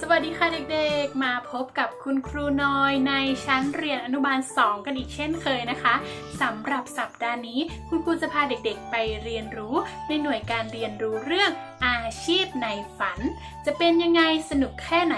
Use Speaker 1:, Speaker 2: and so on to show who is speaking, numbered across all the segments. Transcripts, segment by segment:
Speaker 1: สวัสดีค่ะเด็กๆ มาพบกับคุณครูน้อยในชั้นเรียนอนุบาล 2 กันอีกเช่นเคยนะคะสำหรับสัปดาห์นี้คุณครูจะพาเด็กๆ ไปเรียนรู้ในหน่วยการเรียนรู้เรื่องอาชีพในฝัน จะเป็นยังไงสนุกแค่ไหน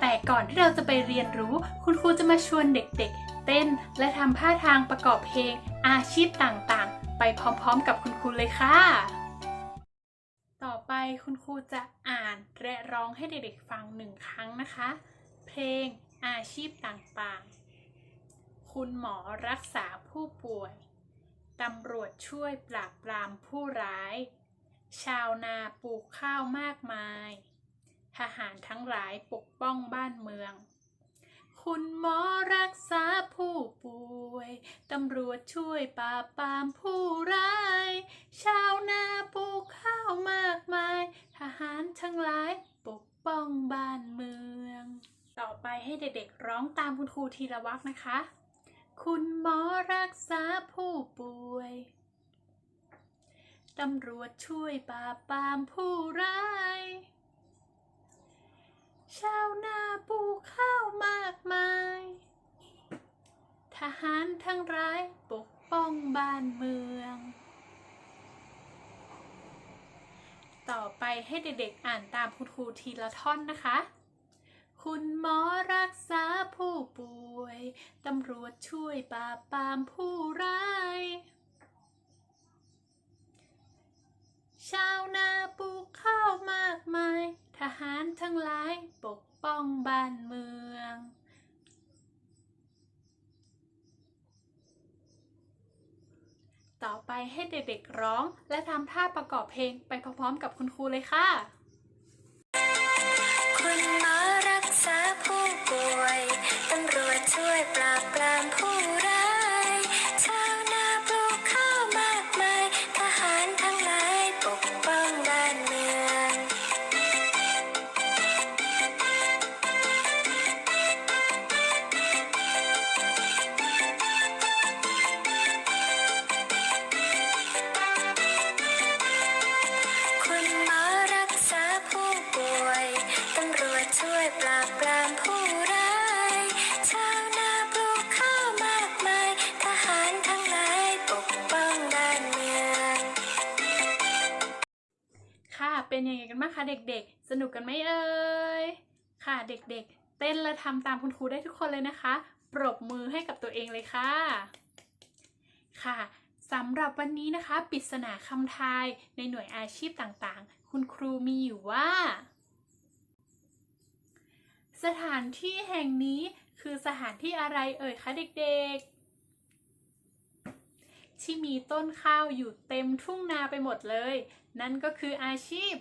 Speaker 1: แต่ก่อนที่เราจะไปเรียนรู้ คุณครูจะมาชวนเด็กๆ เต้น และทำท่าทางประกอบเพลงอาชีพต่างๆ ไปพร้อมๆ กับคุณครูเลยค่ะ ไปคุณครูจะอ่านและร้องให้เด็กๆฟังหนึ่งครั้งนะคะ เพลงอาชีพต่างๆ คุณหมอรักษาผู้ป่วย ตำรวจช่วยปราบปรามผู้ร้าย ชาวนาปลูกข้าวมากมาย ทหารทั้งหลายปกป้องบ้านเมือง คุณหมอรักษาผู้ป่วย ตำรวจช่วยปราบปรามผู้ร้าย ชาวนาปลูกข้าวมากมาย ทหารทั้งหลายปกป้องบ้านเมือง ต่อไป ให้เด็กๆ ร้องตามคุณครูทีละวรรคนะคะ คุณหมอรักษาผู้ป่วย ตำรวจช่วยปราบปรามผู้ร้าย ชาวนาปลูกข้าวมากมาย ทหารทั้งร้ายปกป้องบ้านเมือง ต่อไปให้เด็กๆอ่านตามคุณครูทีละท่อนนะคะ คุณหมอรักษาผู้ป่วย ตำรวจช่วยปราบปรามผู้ร้าย ชาวนาปลูกข้าวมากมาย ทหารทั้งหลายปกป้องบ้านเมือง ต่อไปให้เด็กๆร้องและทำท่าประกอบเพลงไปพร้อมๆกับคุณครูเลยค่ะ
Speaker 2: คุณหมอรักษาผู้ป่วยตำรวจช่วยปราบปรามผู้ เป็นยัง
Speaker 1: ไงกันบ้างคะเด็กๆ สนุกกันไหมเอ่ย ค่ะเด็กๆ เต้นและทำตามคุณครูได้ทุกคนเลยนะคะ ปรบมือให้กับตัวเองเลยค่ะ ค่ะสำหรับวันนี้นะคะปริศนาคำทายในหน่วยอาชีพต่างๆ คุณครูมีอยู่ว่า สถานที่แห่งนี้คือสถานที่อะไรเอ่ยคะเด็กๆ ที่มีต้นข้าวอยู่เต็มทุ่งนาไปหมดเลย นั่นก็คืออาชีพ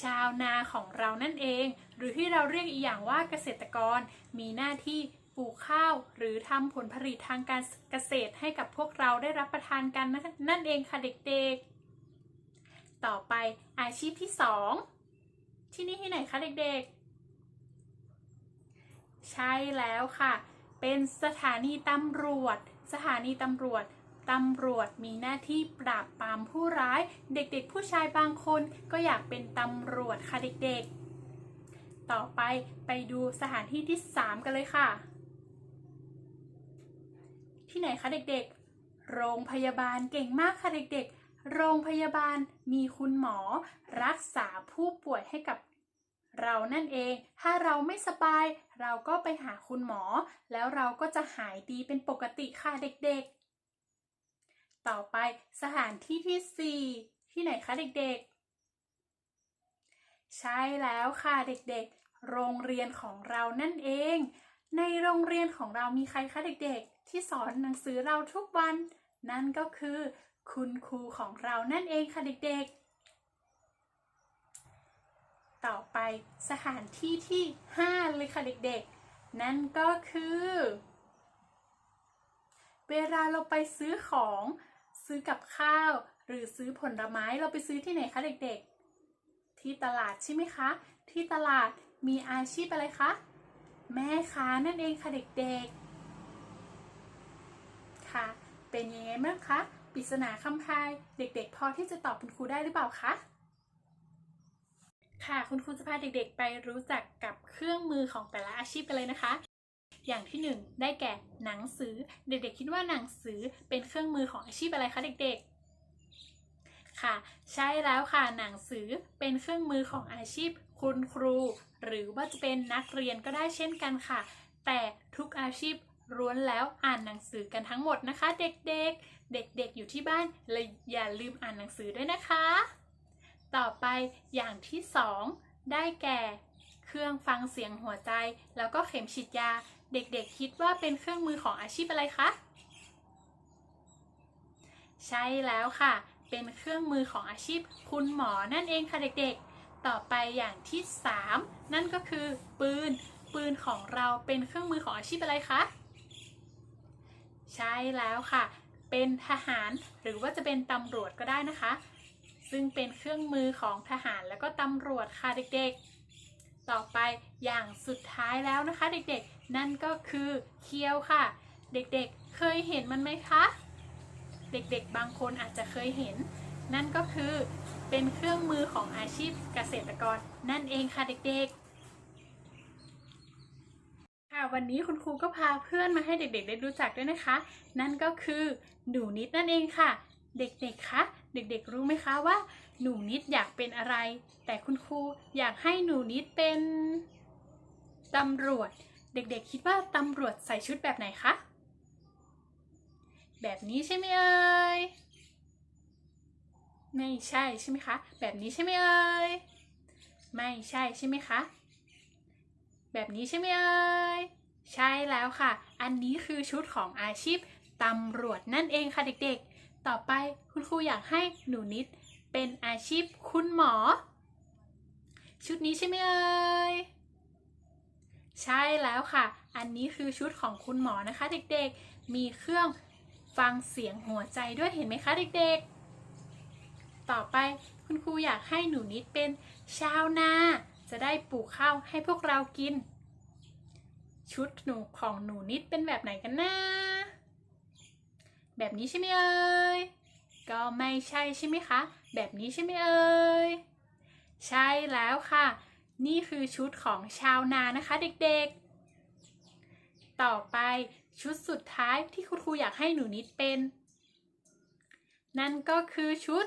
Speaker 1: ชาวนาของเรานั่นเอง หรือที่เราเรียกอีกอย่างว่าเกษตรกรมีหน้าที่ปลูกข้าวหรือทำผลผลิตทางการเกษตรให้กับพวกเราได้รับประทานกันนะนั่นเองค่ะเด็กๆ ต่อไปอาชีพที่สองที่นี่ที่ไหนคะเด็กๆ ใช่แล้วค่ะ เป็นสถานีตำรวจ สถานีตำรวจตำรวจมีหน้าที่ปราบปรามผู้ร้าย เด็กๆ ผู้ชายบางคนก็อยากเป็นตำรวจค่ะเด็กๆ ต่อไปไปดูสถานที่ที่ 3 กันเลยค่ะ ที่ไหนคะเด็กๆ โรงพยาบาลเก่งมากค่ะเด็กๆ โรงพยาบาลมีคุณหมอ รักษาผู้ป่วยให้กับ เรานั่นเอง ถ้าเราไม่สบาย เราก็ไปหาคุณหมอ แล้วเราก็จะหายดีเป็นปกติค่ะเด็กๆ ต่อไปสถานที่ที่ 4 ที่ไหนคะเด็กๆ ใช่แล้วค่ะเด็กๆ โรงเรียนของเรานั่นเอง ในโรงเรียนของเรามีใครคะเด็กๆ ที่สอนหนังสือเราทุกวัน นั่นก็คือ คุณครูของเรานั่นเองค่ะเด็กๆ ต่อไปสถานที่ที่ 5 เลยค่ะเด็กๆ นั่นก็คือ เวลาเราไปซื้อของ ซื้อกับข้าว หรือซื้อผลไม้เราไปซื้อที่ไหนคะเด็กๆ ที่ตลาดใช่ไหมคะ ที่ตลาดมีอาชีพอะไรคะ แม่ค้านั่นเองค่ะเด็กๆ ค่ะ เป็นยังไงบ้างคะ ปริศนาคำทาย เด็กๆ พอที่จะตอบคุณครูได้หรือเปล่าคะ ค่ะคุณครูจะพาเด็กๆ ไปรู้จักกับเครื่องมือของแต่ละอาชีพกันเลยนะคะ อย่างที่หนึ่งได้แก่หนังสือ เด็กๆ คิดว่าหนังสือเป็นเครื่องมือของอาชีพอะไรคะเด็กๆ ค่ะ ใช่แล้วค่ะหนังสือเป็นเครื่องมือของอาชีพ คุณครู หรือว่าจะเป็นนักเรียนก็ได้เช่นกันค่ะ แต่ทุกอาชีพล้วนแล้วอ่านหนังสือกันทั้งหมดนะคะ เด็กๆ เด็กๆ อยู่ที่บ้านเลยอย่าลืมอ่านหนังสือด้วยนะคะ ต่อไปอย่างที่สองได้แก่ เครื่องฟังเสียงหัวใจ แล้วก็เข็มฉีดยา เด็กๆคิดว่าเป็นเครื่องมือของอาชีพอะไรคะ ใช่แล้วค่ะ เป็นเครื่องมือของอาชีพคุณหมอนั่นเองค่ะเด็กๆ ต่อไปอย่างที่ 3 นั่นก็คือ ปืน ปืนของเราเป็นเครื่องมือของอาชีพอะไรคะ ใช่แล้วค่ะ เป็นทหารหรือว่าจะเป็นตำรวจก็ได้นะคะ ซึ่งเป็นเครื่องมือของทหารแล้วก็ตำรวจค่ะเด็กๆ ต่อไปอย่างสุดท้ายแล้วนะคะ เด็กๆ นั่นก็คือเคียวค่ะ เด็กๆ เคยเห็นมันไหมคะ เด็กๆ บางคนอาจจะเคยเห็น นั่นก็คือเป็นเครื่องมือของอาชีพเกษตรกรนั่นเองค่ะเด็กๆค่ะวันนี้คุณครูก็พาเพื่อนมาให้เด็กๆ ได้รู้จักด้วยนะคะ นั่นก็คือหนูนิดนั่นเองค่ะ เด็กๆ คะ เด็กๆ รู้ไหมคะว่า หนูนิดอยากเป็นอะไร แต่คุณครูอยากให้หนูนิดเป็นตำรวจ เด็กๆ คิดว่าตำรวจใส่ชุดแบบไหนคะ แบบนี้ใช่ไหมเอ่ย ไม่ใช่ใช่ไหมคะ แบบนี้ใช่ไหมเอ่ย ไม่ใช่ใช่ไหมคะ แบบนี้ใช่ไหมเอ่ย ใช่แล้วค่ะ อันนี้คือชุดของอาชีพตำรวจนั่นเองค่ะเด็กๆ ต่อไปคุณครูอยากให้หนูนิดเป็นอาชีพคุณหมอ ชุดนี้ใช่ไหมเอ่ยใช่แล้วค่ะ อันนี้คือชุดของคุณหมอนะคะ เด็กๆ มีเครื่องฟังเสียงหัวใจด้วยเห็นไหมคะเด็กๆ ต่อไปคุณครูอยากให้หนูนิดเป็นชาวนา จะได้ปลูกข้าวให้พวกเรากิน ชุดหนูของหนูนิดเป็นแบบไหนกันนะ แบบนี้ใช่ไหมเอ่ย ก็ไม่ใช่ใช่ไหมคะ แบบนี้ใช่ไหมเอ่ย ใช่แล้วค่ะ นี่คือชุดของชาวนานะคะเด็กๆ ต่อไปชุดสุดท้ายที่คุณครูอยากให้หนูนิดเป็น นั่นก็คือชุด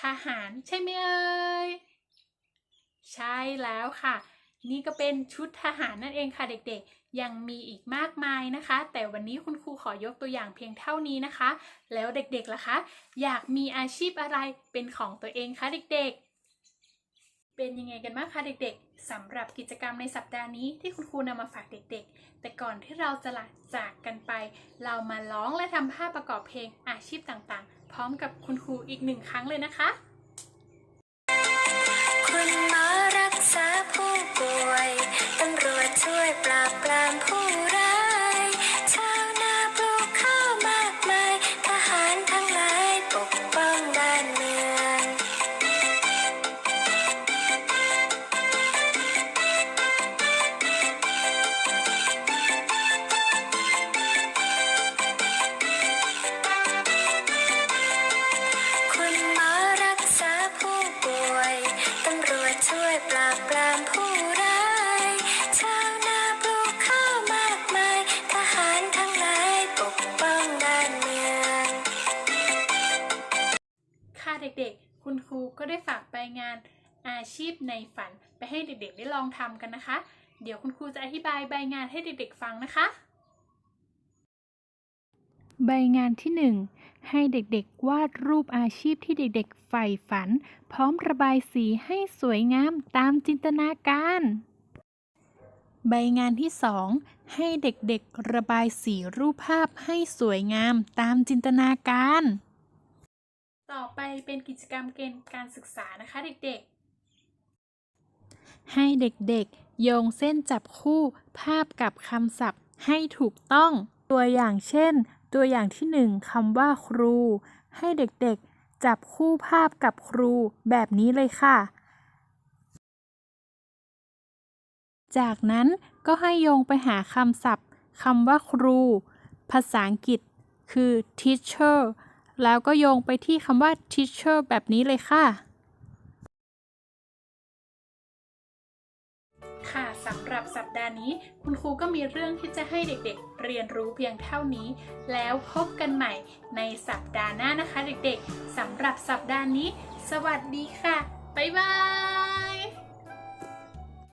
Speaker 1: ทหารใช่ไหมเอ่ย ใช่แล้วค่ะ นี่ก็เป็นชุดทหารนั่นเองค่ะเด็กๆ ยังมีอีกมากมายนะคะ แต่วันนี้คุณครูขอยกตัวอย่างเพียงเท่านี้นะคะ แล้วเด็กๆล่ะคะ อยากมีอาชีพอะไรเป็นของตัวเองคะเด็กๆ เป็นยังไงกันบ้างคะเด็กๆสำหรับกิจกรรมในสัปดาห์นี้ที่คุณครูนำมาฝากเด็กๆ แต่ก่อนที่เราจะลาจากกันไป เรามาร้องและทำภาพประกอบเพลงอาชีพต่างๆ พร้อมกับคุณครูอีกหนึ่งครั้งเลยนะคะ
Speaker 2: คุณหมอรักษาผู้ ป่วยตำรวจช่วยปราบปรามผู้ร้ายชาวนาปลูกข้าวมากมายทหารทั้งหลายปกป้องบ้านเมือง คุณหมอรักษาผู้ป่วยตำรวจช่วยปราบปรามผู้
Speaker 1: ได้ฝากใบงานอาชีพในฝันไปให้เด็กๆ ได้ลองทำกันนะคะ เดี๋ยวคุณครูจะอธิบายใบงานให้เด็กๆ ฟังนะคะ
Speaker 3: ใบงานที่ 1 ให้เด็กๆ วาดรูปอาชีพที่เด็กๆ ใฝ่ฝัน พร้อมระบายสีให้สวยงามตามจินตนาการ ใบงานที่ 2 ให้เด็กๆ ระบายสีรูปภาพให้สวยงามตามจินตนาการ
Speaker 1: ต่อไปเป็นกิจกรรมเกณฑ์การศึกษานะคะเด็กๆ
Speaker 3: ให้เด็กๆ โยงเส้นจับคู่ภาพกับคำศัพท์ให้ถูกต้อง ตัวอย่างเช่น ตัวอย่างที่หนึ่งคำว่าครู ให้เด็กๆ จับคู่ภาพกับครูแบบนี้เลยค่ะ จากนั้นก็ให้โยงไปหาคำศัพท์คำว่าครู ภาษาอังกฤษคือ teacher แล้วก็โยงไปที่คำว่า teacher แบบนี้เลยค่ะ
Speaker 1: ค่ะสำหรับสัปดาห์นี้ คุณครูก็มีเรื่องที่จะให้เด็กๆ เรียนรู้เพียงเท่านี้ แล้วพบกันใหม่ในสัปดาห์หน้านะคะเด็กๆสำหรับสัปดาห์นี้ สวัสดีค่ะ บ๊ายบาย